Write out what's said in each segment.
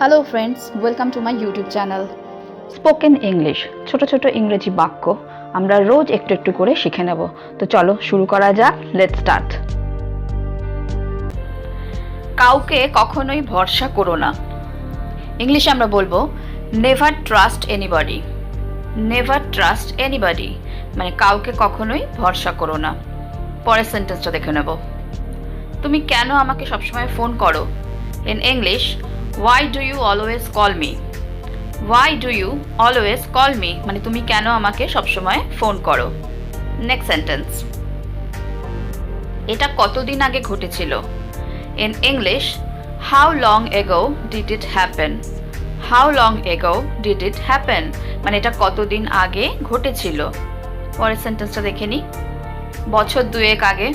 Hello friends welcome to my YouTube channel spoken English ছোট ছোট ইংরেজি বাক্য। আমরা রোজ একটু একটু করে শিখে নেব। তো চলো শুরু করা যাক। লেট স্টার্ট কাউকে কখনোই ভরসা করো না। ইংলিশে আমরা বলব never trust anybody never trust anybody মানে কাউকে কখনোই ভরসা করো না। পরের সেন্টেন্সটা দেখে নেব। তুমি কেন আমাকে সবসময় ফোন করো? In English why do you always call me why do you always call me মানে তুমি কেন আমাকে সবসময় ফোন করো? নেক্সট সেন্টেন্স এটা কতদিন আগে ঘটেছিল? In English how long ago did it happen how long ago did it happen মানে এটা কতদিন আগে ঘটেছিল? পরের সেন্টেন্সটা দেখে নিই বছর দুয়েক আগে।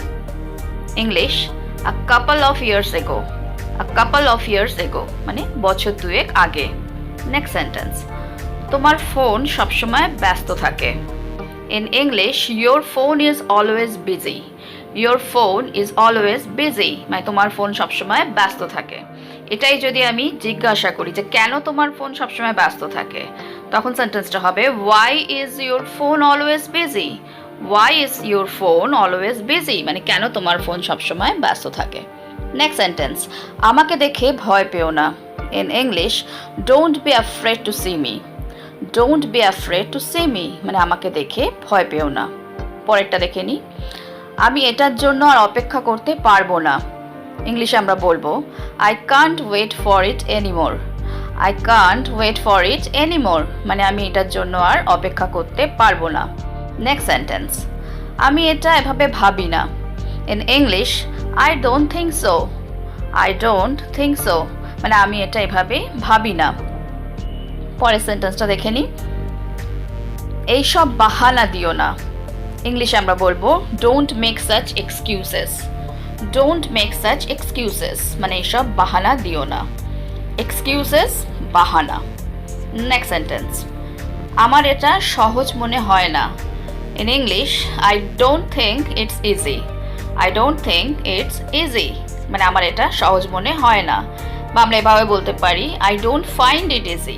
English a couple of years ago a couple of years ago মানে বছর দুয়েক আগে। নেক্সট সেন্টেন্স তোমার ফোন সবসময় ব্যস্ত থাকে। In English your phone is always busy your phone is always busy মানে তোমার ফোন সবসময় ব্যস্ত থাকে। এটাই যদি আমি জিজ্ঞাসা করি যে কেন তোমার ফোন সবসময় ব্যস্ত থাকে, তখন সেন্টেন্সটা হবে why is your phone always busy why is your phone always busy মানে কেন তোমার ফোন সবসময় ব্যস্ত থাকে? নেক্সট সেন্টেন্স আমাকে দেখে ভয় পেও না। In English don't be afraid to see me don't be afraid to see me মানে আমাকে দেখে ভয় পেও না। পরেরটা দেখে নিই আমি এটার জন্য আর অপেক্ষা করতে পারব না। ইংলিশে আমরা বলব I can't wait for it anymore I can't wait for it anymore মানে আমি এটার জন্য আর অপেক্ষা করতে পারব না। নেক্সট সেন্টেন্স আমি এটা এভাবে ভাবি না। In English I don't think so I don't think so মানে আমি এটা এভাবে ভাবি না। পরের সেন্টেন্সটা দেখে নিই এইসব বাহানা দিও না। ইংলিশে আমরা বলব don't make such excuses don't make such excuses মানে এইসব বাহানা দিও না। এক্সকিউজেস বাহানা। নেক্সট সেন্টেন্স আমার এটা সহজ মনে হয় না। In English I don't think it's easy I don't think it's easy মানে আমার এটা সহজ মনে হয় না। বা আমরা এভাবে বলতে পারি I don't find it easy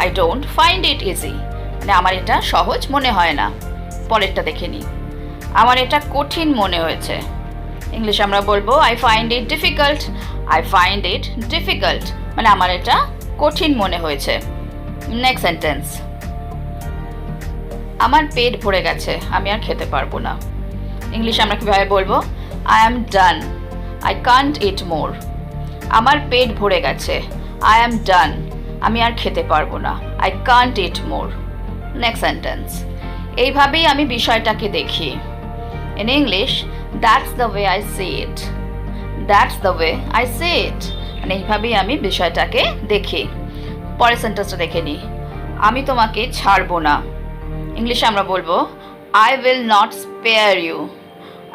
I don't find it easy মানে আমার এটা সহজ মনে হয় না। পরেরটা দেখে নিই। আমার এটা কঠিন মনে হয়েছে। ইংলিশ আমরা বলব I find it difficult I find it difficult মানে আমার এটা কঠিন মনে হয়েছে। নেক্সট সেন্টেন্স আমার পেট ভরে গেছে, আমি আর খেতে পারব না। ইংলিশে আমরা কীভাবে বলব? I am done I can't eat more আমার পেট ভরে গেছে। আই অ্যাম ডান আমি আর খেতে পারব না। I can't eat more next sentence এইভাবেই আমি বিষয়টাকে দেখি। In English that's the way I see it that's the way I see it মানে এইভাবেই আমি বিষয়টাকে দেখি। পরের সেন্টেন্সটা দেখে নিই আমি তোমাকে ছাড়বো না। ইংলিশে আমরা বলব I will not spare you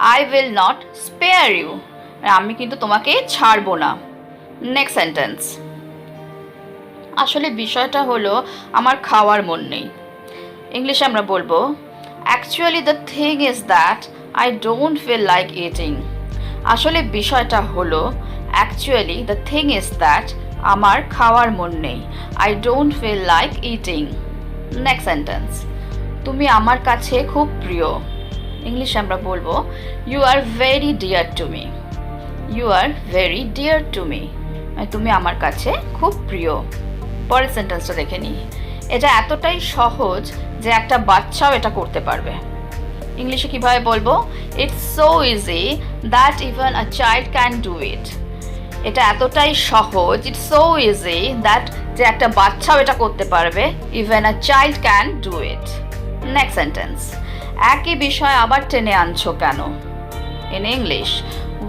I will not spare you আমি কিন্তু তোমাকে ছাড়বো না। নেক্সট সেন্টেন্স আসলে বিষয়টা হলো, আমার খাওয়ার মন নেই। ইংলিশে আমরা বলব actually the thing is that I don't feel like eating আসলে বিষয়টা হলো actually the thing is that আমার খাওয়ার মন নেই। I don't feel like eating next sentence তুমি আমার কাছে খুব প্রিয়। ইংলিশে আমরা বলব you are very dear to me you are very dear to me মানে তুমি আমার কাছে খুব প্রিয়। পরের সেন্টেন্সটা দেখে নিই। এটা এতটাই সহজ যে একটা বাচ্চাও এটা করতে পারবে। ইংলিশে কীভাবে বলব? It's so easy that even a child can do it এটা এতটাই সহজ ইটস সো ইজি দ্যাট যে একটা বাচ্চাও এটা করতে পারবে even a child can do it next sentence একই বিষয় আবার টেনে আনছো কেন? In English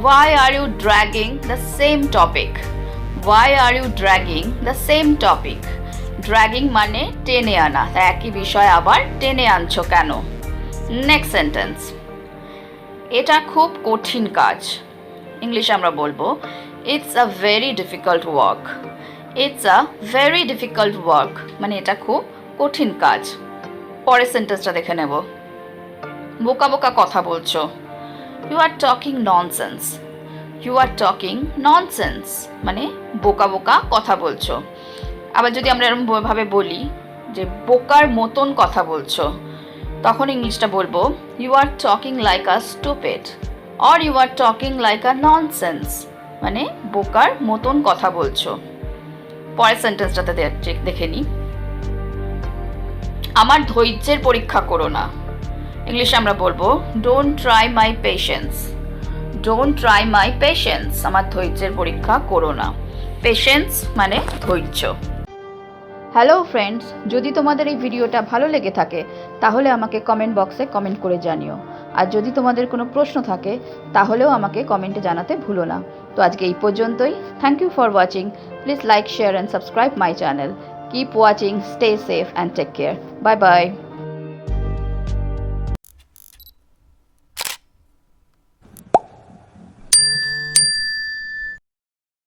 why are you dragging the same topic why are you dragging the same topic dragging মানে টেনে আনা একই বিষয় আবার টেনে আনছো কেন? নেক্সট সেন্টেন্স এটা খুব কঠিন কাজ। ইংলিশে আমরা বলব it's a very difficult work it's a very difficult work মানে এটা খুব কঠিন কাজ। পরের সেন্টেন্সটা দেখে নেব। বোকা বোকা কথা বলছো। You are talking nonsense you are talking nonsense মানে বোকা বোকা কথা বলছো। আবার যদি আমরা এরকম ভাবে বলি যে বোকার মতন কথা বলছো, তখন ইংলিশটা বলব you are talking like a stupid or you are talking like a nonsense মানে বোকার মতন কথা বলছো। পরের সেন্টেন্সটাতে দেখে নিই আমার ধৈর্যের পরীক্ষা করো না। ইংলিশে আমরা বলব don't try my patience don't try my patience আমার ধৈর্যের পরীক্ষা করো না। পেশেন্স মানে ধৈর্য। হ্যালো ফ্রেন্ডস যদি তোমাদের এই ভিডিওটা ভালো লেগে থাকে, তাহলে আমাকে কমেন্ট বক্সে কমেন্ট করে জানিও। আর যদি তোমাদের কোনো প্রশ্ন থাকে, তাহলেও আমাকে কমেন্টে জানাতে ভুলো না। তো আজকে এই পর্যন্তই। Thank you for watching please like share and subscribe my channel keep watching stay safe and take care bye bye